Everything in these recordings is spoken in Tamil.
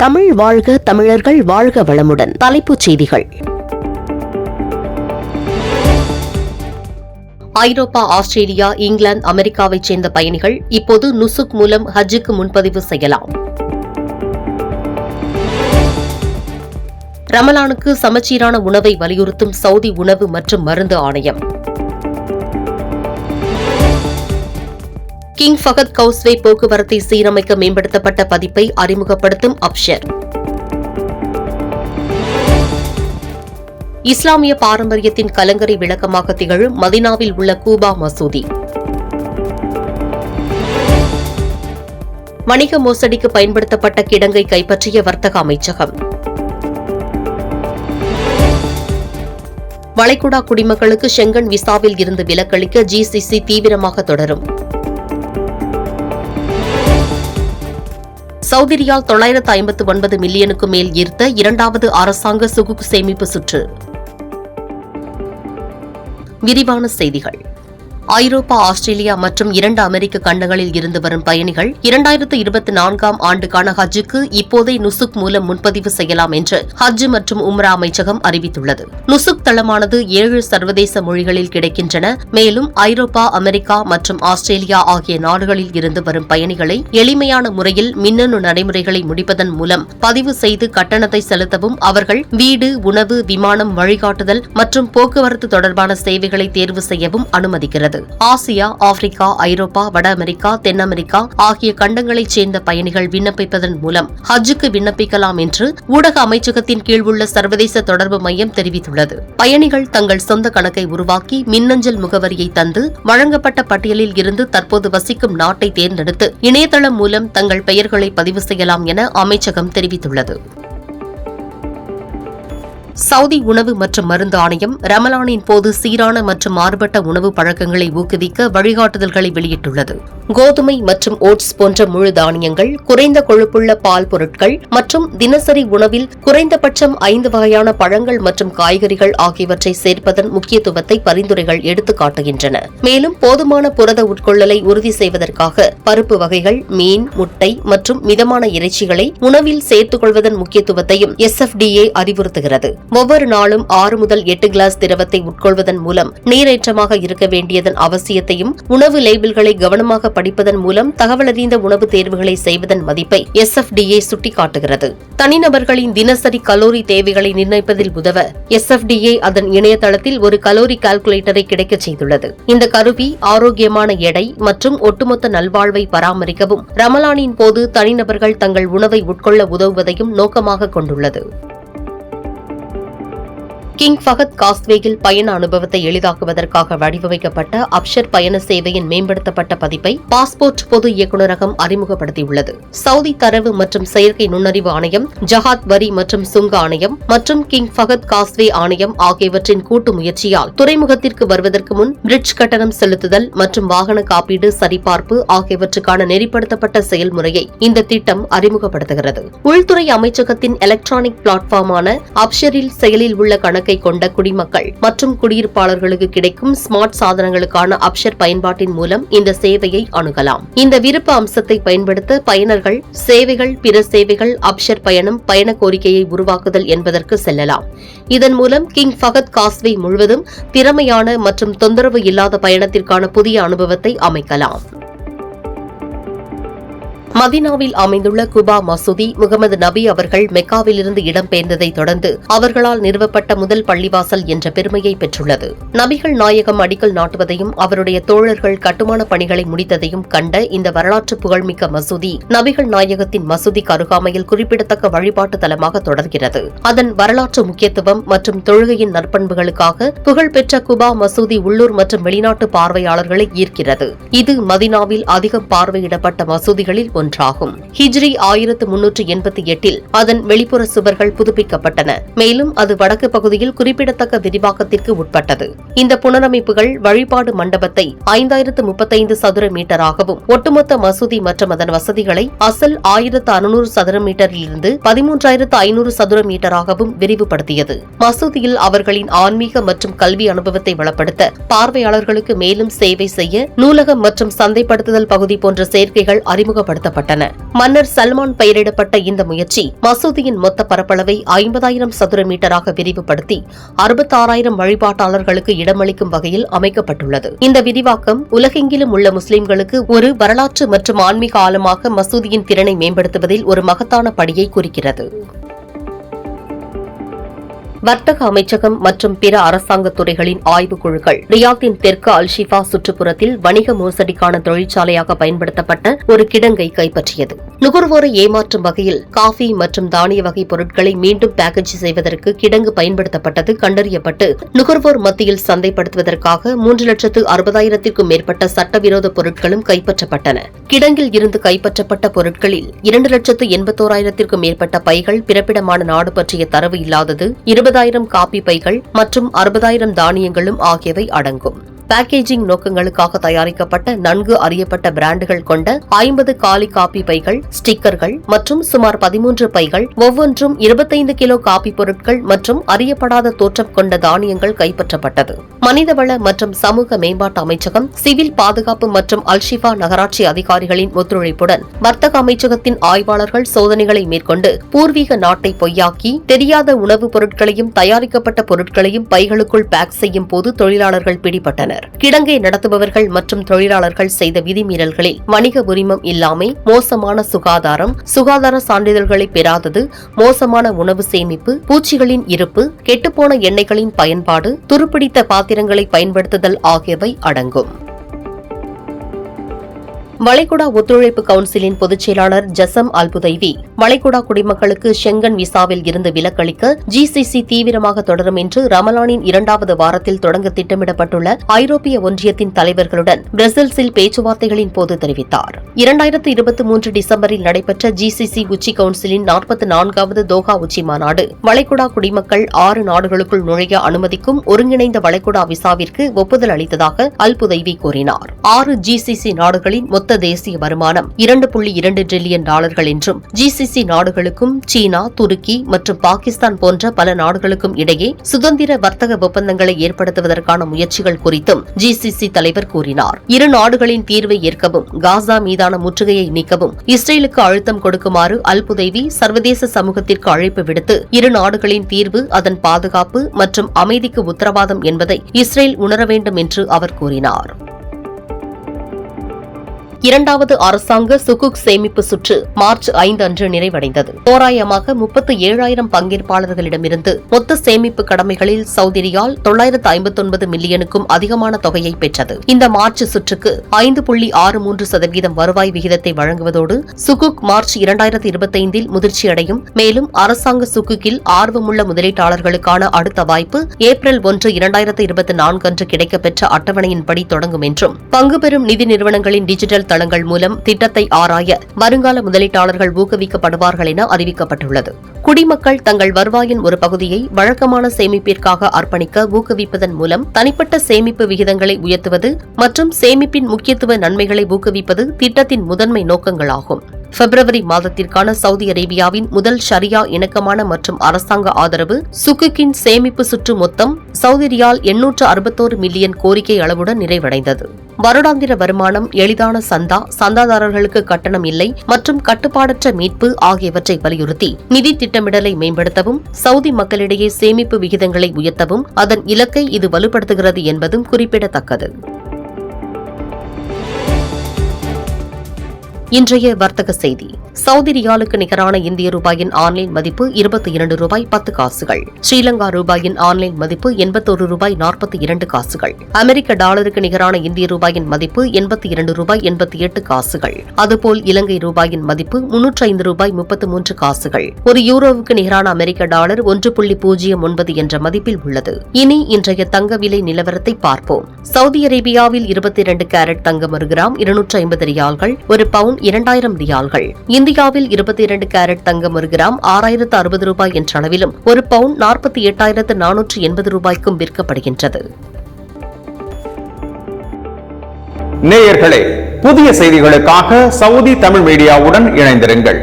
தமிழ் வாழ்க தமிழர்கள் வாழ்க வளமுடன். தலைப்புச் செய்திகள். ஐரோப்பா ஆஸ்திரேலியா இங்கிலாந்து அமெரிக்காவைச் சேர்ந்த பயணிகள் இப்போது நுசுக் மூலம் ஹஜ்ஜுக்கு முன்பதிவு செய்யலாம். ரமலானுக்கு சமச்சீரான உணவை வலியுறுத்தும் சவுதி உணவு மற்றும் மருந்து ஆணையம். கிங் ஃபகத் கவுஸ்வே போக்குவரத்தை சீரமைக்க மேம்படுத்தப்பட்ட பதிப்பை அறிமுகப்படுத்தும் அப்ஷர் இஸ்லாமிய பாரம்பரியத்தின் கலங்கரை விளக்கமாக திகழும் மதினாவில் உள்ள கூபா மசூதி. வணிக மோசடிக்கு பயன்படுத்தப்பட்ட கிடங்கை கைப்பற்றிய வர்த்தக அமைச்சகம். வளைகுடா குடிமக்களுக்கு ஷெங்கன் விசாவில் இருந்து விலக்களிக்க ஜிசிசி தீவிரமாக தொடரும். சவுதிரியால் தொள்ளாயிரத்து ஐம்பத்து ஒன்பது மில்லியனுக்கு மேல் ஈர்த்த இரண்டாவது அரசாங்க சுகுக்கு சேமிப்பு சுற்று. விரிவான செய்திகள். ஐரோப்பா ஆஸ்திரேலியா மற்றும் இரண்டு அமெரிக்க கண்டங்களில் இருந்து வரும் பயணிகள் இரண்டாயிரத்து இருபத்தி நான்காம் ஆண்டுக்கான ஹஜ்ஜுக்கு இப்போதே நுசுக் மூலம் முன்பதிவு செய்யலாம் என்று ஹஜ் மற்றும் உம்ரா அமைச்சகம் அறிவித்துள்ளது. நுசுக் தளமானது ஏழு சர்வதேச மொழிகளில் கிடைக்கின்றன. மேலும் ஐரோப்பா அமெரிக்கா மற்றும் ஆஸ்திரேலியா ஆகிய நாடுகளில் இருந்து வரும் பயணிகளை எளிமையான முறையில் மின்னணு நடைமுறைகளை முடிப்பதன் மூலம் பதிவு செய்து கட்டணத்தை செலுத்தவும் அவர்கள் வீடு உணவு விமானம் வழிகாட்டுதல் மற்றும் போக்குவரத்து தொடர்பான சேவைகளை தேர்வு செய்யவும் அனுமதிக்கிறது. ஆசியா ஆப்பிரிக்கா ஐரோப்பா வட அமெரிக்கா தென் அமெரிக்கா ஆகிய கண்டங்களைச் சேர்ந்த பயணிகள் விண்ணப்பிப்பதன் மூலம் ஹஜ்ஜுக்கு விண்ணப்பிக்கலாம் என்று ஊடக அமைச்சகத்தின் கீழ் உள்ள சர்வதேச தொடர்பு மையம் தெரிவித்துள்ளது. பயணிகள் தங்கள் சொந்த கணக்கை உருவாக்கி மின்னஞ்சல் முகவரியை தந்து வழங்கப்பட்ட பட்டியலில் இருந்து தற்போது வசிக்கும் நாட்டை தேர்ந்தெடுத்து இணையதளம் மூலம் தங்கள் பெயர்களை பதிவு செய்யலாம் என அமைச்சகம் தெரிவித்துள்ளது. சவுதி உணவு மற்றும் மருந்து ஆணையம் ரமலானின் போது சீரான மற்றும் மாறுபட்ட உணவு பழக்கங்களை ஊக்குவிக்க வழிகாட்டுதல்களை வெளியிட்டுள்ளது. கோதுமை மற்றும் ஓட்ஸ் போன்ற முழு தானியங்கள் குறைந்த கொழுப்புள்ள பால் பொருட்கள் மற்றும் தினசரி உணவில் குறைந்தபட்சம் ஐந்து வகையான பழங்கள் மற்றும் காய்கறிகள் ஆகியவற்றை சேர்ப்பதன் முக்கியத்துவத்தை பரிந்துரைகள் எடுத்துக்காட்டுகின்றன மேலும் போதுமான புரத உட்கொள்ளலை உறுதி செய்வதற்காக பருப்பு வகைகள் மீன் முட்டை மற்றும் மிதமான இறைச்சிகளை உணவில் சேர்த்துக் கொள்வதன் முக்கியத்துவத்தையும் எஸ்எஃப்டிஏ அறிவுறுத்துகிறது. ஒவ்வொரு நாளும் ஆறு முதல் எட்டு கிளாஸ் திரவத்தை உட்கொள்வதன் மூலம் நீரேற்றமாக இருக்க வேண்டியதன் அவசியத்தையும் உணவு லேபிள்களை கவனமாக படிப்பதன் மூலம் தகவலறிந்த உணவு தேர்வுகளை செய்வதன் மதிப்பை எஸ்எஃப்டிஏ சுட்டிக்காட்டுகிறது. தனிநபர்களின் தினசரி கலோரி தேவைகளை நிர்ணயிப்பதில் உதவ எஸ்எஃப்டிஏ அதன் இணையதளத்தில் ஒரு கலோரி கால்குலேட்டரை கிடைக்கச் செய்துள்ளது. இந்த கருவி ஆரோக்கியமான எடை மற்றும் ஒட்டுமொத்த நல்வாழ்வை பராமரிக்கவும் ரமலானின் போது தனிநபர்கள் தங்கள் உணவை உட்கொள்ள உதவுவதையும் நோக்கமாக கொண்டுள்ளது. கிங் ஃபகத் காஸ்வேயில் பயண அனுபவத்தை எளிதாக்குவதற்காக வடிவமைக்கப்பட்ட அப்ஷர் பயண சேவையின் மேம்படுத்தப்பட்ட பதிப்பை பாஸ்போர்ட் பொது இயக்குநரகம் அறிமுகப்படுத்தியுள்ளது. சவுதி தரவு மற்றும் செயற்கை நுண்ணறிவு ஆணையம் ஜஹாத் வரி மற்றும் சுங்க ஆணையம் மற்றும் கிங் ஃபகத் காஸ்வே ஆணையம் ஆகியவற்றின் கூட்டு முயற்சியால் துறைமுகத்திற்கு வருவதற்கு முன் பிரிட்ஜ் கட்டணம் செலுத்துதல் மற்றும் வாகன காப்பீடு சரிபார்ப்பு ஆகியவற்றுக்கான நெறிப்படுத்தப்பட்ட செயல்முறையை இந்த திட்டம் அறிமுகப்படுத்துகிறது. உள்துறை அமைச்சகத்தின் எலக்ட்ரானிக் பிளாட்ஃபார்மான அப்ஷரில் செயலில் உள்ள கணக்கை கொண்ட குடிமக்கள் மற்றும் குடியிருப்பாளர்களுக்கு கிடைக்கும் ஸ்மார்ட் சாதனங்களுக்கான அப்ஷர் பயன்பாட்டின் மூலம் இந்த சேவையை அணுகலாம். இந்த விருப்ப அம்சத்தை பயன்படுத்த பயனர்கள் சேவைகள் பிற சேவைகள் அப்ஷர் பயணம் பயண கோரிக்கையை உருவாக்குதல் என்பதற்கு செல்லலாம். இதன் மூலம் கிங் ஃபகத் காஸ்வே முழுவதும் திறமையான மற்றும் தொந்தரவு இல்லாத பயணத்திற்கான புதிய அனுபவத்தை அமைக்கலாம். மதினாவில் அமைந்துள்ள குபா மசூதி முகமது நபி அவர்கள் மெக்காவிலிருந்து இடம்பெயர்ந்ததை தொடர்ந்து அவர்களால் நிறுவப்பட்ட முதல் பள்ளிவாசல் என்ற பெருமையை பெற்றுள்ளது. நபிகள் நாயகம் அடிக்கல் நாட்டுவதையும் அவருடைய தோழர்கள் கட்டுமான பணிகளை முடித்ததையும் கண்ட இந்த வரலாற்று புகழ்மிக்க மசூதி நபிகள் நாயகத்தின் மசூதி கருகாமையில் குறிப்பிடத்தக்க வழிபாட்டு தலமாக தொடர்கிறது. அதன் வரலாற்று முக்கியத்துவம் மற்றும் தொழுகையின் நற்பண்புகளுக்காக புகழ்பெற்ற குபா மசூதி உள்ளூர் மற்றும் வெளிநாட்டு பார்வையாளர்களை ஈர்க்கிறது. இது மதினாவில் அதிகம் பார்வையிடப்பட்ட மசூதிகளில் ஒன்றாகும். ஹிஜ்ரி ஆயிரத்து முன்னூற்று எண்பத்தி எட்டில் அதன் வெளிப்புற சுவர்கள் புதுப்பிக்கப்பட்டன. மேலும் அது வடக்கு பகுதியில் குறிப்பிடத்தக்க விரிவாக்கத்திற்கு உட்பட்டது. இந்த புனரமைப்புகள் வழிபாடு மண்டபத்தை ஐந்தாயிரத்து முப்பத்தைந்து சதுர மீட்டராகவும் ஒட்டுமொத்த மசூதி மற்றும் அதன் வசதிகளை அசல் ஆயிரத்து அறுநூறு சதுர மீட்டரிலிருந்து பதிமூன்றாயிரத்து ஐநூறு சதுர மீட்டராகவும் விரிவுபடுத்தியது. மசூதியில் அவர்களின் ஆன்மீக மற்றும் கல்வி அனுபவத்தை வளப்படுத்த பார்வையாளர்களுக்கு மேலும் சேவை செய்ய நூலகம் மற்றும் சந்தைப்படுத்துதல் பகுதி போன்ற சேர்க்கைகள் அறிமுகப்படுத்த பயன்படுத்தப்பட்டன மன்னர் சல்மான் பெயரிடப்பட்ட இந்த முயற்சி மசூதியின் மொத்த பரப்பளவை ஐம்பதாயிரம் சதுர மீட்டராக விரிவுபடுத்தி அறுபத்தாறாயிரம் வழிபாட்டாளர்களுக்கு இடமளிக்கும் வகையில் அமைக்கப்பட்டுள்ளது. இந்த விரிவாக்கம் உலகெங்கிலும் உள்ள முஸ்லிம்களுக்கு ஒரு வரலாற்று மற்றும் ஆன்மீக ஆழமாக மசூதியின் திறனை மேம்படுத்துவதில் ஒரு மகத்தான படியை குறிக்கிறது. வர்த்தக அமைச்சகம் மற்றும் பிற அரசாங்க துறைகளின் ஆய்வுக் குழுக்கள் ரியாத்தின் தெற்கு அல்ஷிஃபா சுற்றுப்புறத்தில் வணிக மோசடிக்கான தொழிற்சாலையாக பயன்படுத்தப்பட்ட ஒரு கிடங்கை கைப்பற்றியது. நுகர்வோரை ஏமாற்றும் வகையில் காஃபி மற்றும் தானிய வகை பொருட்களை மீண்டும் பேக்கேஜ் செய்வதற்கு கிடங்கு பயன்படுத்தப்பட்டது. கண்டறியப்பட்டு நுகர்வோர் மத்தியில் சந்தைப்படுத்துவதற்காக மூன்று லட்சத்து அறுபதாயிரத்திற்கும் மேற்பட்ட சட்டவிரோத பொருட்களும் கைப்பற்றப்பட்டன. கிடங்கில் இருந்து கைப்பற்றப்பட்ட பொருட்களில் இரண்டு லட்சத்து எண்பத்தோராயிரத்திற்கும் மேற்பட்ட பைகள் பிறப்பிடமான நாடு பற்றிய தரவு இல்லாதது இருபதாயிரம் காப்பி பைகள் மற்றும் அறுபதாயிரம் தானியங்களும் ஆகியவை அடங்கும். பேக்கேஜிங் நோக்கங்களுக்காக தயாரிக்கப்பட்ட நன்கு அறியப்பட்ட பிராண்டுகள் கொண்ட ஐம்பது காலி காப்பி பைகள் ஸ்டிக்கர்கள் மற்றும் சுமார் பதிமூன்று பைகள் ஒவ்வொன்றும் இருபத்தைந்து கிலோ காப்பி பொருட்கள் மற்றும் அறியப்படாத தோற்றம் கொண்ட தானியங்கள் கைப்பற்றப்பட்டது. மனிதவள மற்றும் சமூக மேம்பாட்டு அமைச்சகம் சிவில் பாதுகாப்பு மற்றும் அல்ஷிஃபா நகராட்சி அதிகாரிகளின் ஒத்துழைப்புடன் வர்த்தக அமைச்சகத்தின் ஆய்வாளர்கள் சோதனைகளை மேற்கொண்டு பூர்வீக நாட்டை பொய்யாக்கி தெரியாத உணவுப் பொருட்களையும் தயாரிக்கப்பட்ட பொருட்களையும் பைகளுக்குள் பேக் செய்யும் போது தொழிலாளர்கள் பிடிபட்டனர். கிடங்கை நடத்துபவர்கள் மற்றும் தொழிலாளர்கள் செய்த விதிமீறல்களில் வணிக உரிமம் இல்லாமை மோசமான சுகாதாரம் சுகாதார சான்றிதழ்களை பெறாதது மோசமான உணவு சேமிப்பு பூச்சிகளின் இருப்பு கெட்டுப்போன எண்ணெய்களின் பயன்பாடு துருப்பிடித்த பாத்திரங்களை பயன்படுத்துதல் ஆகியவை அடங்கும். வளைகுடா ஒத்துழைப்பு கவுன்சிலின் பொதுச் செயலாளர் ஜசம் அல்புதைவி. வளைகுடா குடிமக்களுக்கு ஷெங்கன் விசாவில் இருந்து விலக்களிக்க ஜிசிசி தீவிரமாக தொடரும் என்று ரமலானின் இரண்டாவது வாரத்தில் தொடங்க திட்டமிடப்பட்டுள்ள ஐரோப்பிய ஒன்றியத்தின் தலைவர்களுடன் பிரசல்ஸில் பேச்சுவார்த்தைகளின் போது தெரிவித்தார். இரண்டாயிரத்து இருபத்தி மூன்று டிசம்பரில் நடைபெற்ற ஜிசிசி உச்சி கவுன்சிலின் நாற்பத்தி நான்காவது தோஹா உச்சி மாநாடு வளைகுடா குடிமக்கள் ஆறு நாடுகளுக்குள் நுழைய அனுமதிக்கும் ஒருங்கிணைந்த வளைகுடா விசாவிற்கு ஒப்புதல் அளித்ததாக அல்புதைவி கூறினார். ஆறு ஜிசிசி நாடுகளின் மொத்த தேசிய வருமானம் இரண்டு புள்ளி இரண்டு டிரில்லியன் டாலர்கள் என்றும் ஜிசிசி நாடுகளுக்கும் சீனா துருக்கி மற்றும் பாகிஸ்தான் போன்ற பல நாடுகளுக்கும் இடையே சுதந்திர வர்த்தக ஒப்பந்தங்களை ஏற்படுத்துவதற்கான முயற்சிகள் குறித்தும் ஜிசிசி தலைவர் கூறினார். இரு நாடுகளின் தீர்வை ஏற்கவும் காசா மீதான முற்றுகையை நீக்கவும் இஸ்ரேலுக்கு அழுத்தம் கொடுக்குமாறு அல்புதைவி சர்வதேச சமூகத்திற்கு அழைப்பு விடுத்து இரு நாடுகளின் தீர்வு அதன் பாதுகாப்பு மற்றும் அமைதிக்கு உத்தரவாதம் என்பதை இஸ்ரேல் உணர வேண்டும் என்று அவர் கூறினார். இரண்டாவது அரசாங்க சுகுக் சேமிப்பு சுற்று மார்ச் ஐந்து அன்று நிறைவடைந்தது. தோராயமாக முப்பத்தி ஏழாயிரம் பங்கேற்பாளர்களிடமிருந்து மொத்த சேமிப்பு கடமைகளில் சவுதி ரியால் தொள்ளாயிரத்து ஐம்பத்தொன்பது மில்லியனுக்கும் அதிகமான தொகையை பெற்றது. இந்த மார்ச் சுற்றுக்கு ஐந்து புள்ளி ஆறு மூன்று சதவீதம் வருவாய் விகிதத்தை வழங்குவதோடு சுகுக் மார்ச் இரண்டாயிரத்து இருபத்தைந்தில் முதிர்ச்சியடையும். மேலும் அரசாங்க சுகுக்கில் ஆர்வமுள்ள முதலீட்டாளர்களுக்கான அடுத்த வாய்ப்பு ஏப்ரல் ஒன்று இரண்டாயிரத்து இருபத்தி நான்கு அன்று கிடைக்கப்பெற்ற அட்டவணையின்படி தொடங்கும் என்றும். பங்கு பெறும் நிதி நிறுவனங்களின் டிஜிட்டல் தளங்கள் மூலம் திட்டத்தை ஆராய வருங்கால முதலீட்டாளர்கள் ஊக்குவிக்கப்படுவார்கள் என அறிவிக்கப்பட்டுள்ளது. குடிமக்கள் தங்கள் வருவாயின் ஒரு பகுதியை வழக்கமான சேமிப்பிற்காக அர்ப்பணிக்க ஊக்குவிப்பதன் மூலம் தனிப்பட்ட சேமிப்பு விகிதங்களை உயர்த்துவது மற்றும் சேமிப்பின் முக்கியத்துவ நன்மைகளை ஊக்குவிப்பது திட்டத்தின் முதன்மை நோக்கங்களாகும். பிப்ரவரி மாதத்திற்கான சவுதி அரேபியாவின் முதல் ஷரியா இணக்கமான மற்றும் அரசாங்க ஆதரவு சுக்குக்கின் சேமிப்பு சுற்று மொத்தம் சவுதி ரியால் எண்ணூற்று அறுபத்தோரு மில்லியன் கோரிக்கை அளவுடன் நிறைவடைந்தது. வருடாந்திர வருமானம் எளிதான சந்தா சந்தாதாரர்களுக்கு கட்டணம் இல்லை மற்றும் கட்டுப்பாடற்ற மீட்பு ஆகியவற்றை வலியுறுத்தி நிதி திட்டமிடலை மேம்படுத்தவும் சவுதி மக்களிடையே சேமிப்பு விகிதங்களை உயர்த்தவும் அதன் இலக்கை இது வலுப்படுத்துகிறது என்பதும் குறிப்பிடத்தக்கது. இன்றைய வர்த்தக செய்தி. சவுதி ரியாலுக்கு நிகரான இந்திய ரூபாயின் ஆன்லைன் மதிப்பு இருபத்தி இரண்டு ரூபாய் பத்து காசுகள். ஸ்ரீலங்கா ரூபாயின் ஆன்லைன் மதிப்பு எண்பத்தொரு ரூபாய் நாற்பத்தி இரண்டு காசுகள். அமெரிக்க டாலருக்கு நிகரான இந்திய ரூபாயின் மதிப்பு எண்பத்தி இரண்டு ரூபாய் எண்பத்தி எட்டு காசுகள். அதுபோல் இலங்கை ரூபாயின் மதிப்பு முன்னூற்றி ஐந்து ரூபாய் முப்பத்து மூன்று காசுகள். ஒரு யூரோவுக்கு நிகரான அமெரிக்க டாலர் ஒன்று புள்ளி பூஜ்ஜியம் ஒன்பது என்ற மதிப்பில் உள்ளது. இனி இன்றைய தங்க விலை நிலவரத்தை பார்ப்போம். சவுதி அரேபியாவில் இருபத்தி இரண்டு கேரட் தங்கம் ஒரு கிராம் இருநூற்று ஐம்பது ரியால்கள் ஒரு பவுன் இரண்டாயிரம் ரியால்கள். இந்தியாவில் இருபத்தி இரண்டு கேரட் தங்கம் ஒரு கிராம் ஆறாயிரத்து அறுபது ரூபாய் என்ற அளவிலும் ஒரு பவுன் நாற்பத்தி எட்டாயிரத்து நானூற்று எண்பது ரூபாய்க்கும் விற்கப்படுகின்றது. நேயர்களே புதிய செய்திகளுக்காக சவுதி தமிழ் மீடியாவுடன் இணைந்திருங்கள்.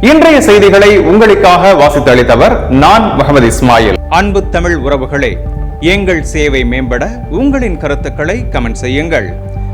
இன்றைய செய்திகளை உங்களுக்காக வாசித்தளித்தவர் நான் முகமது இஸ்மாயில். அன்பு தமிழ் உறவுகளே எங்கள் சேவை மேம்பட உங்களின் கருத்துக்களை கமெண்ட் செய்யுங்கள்.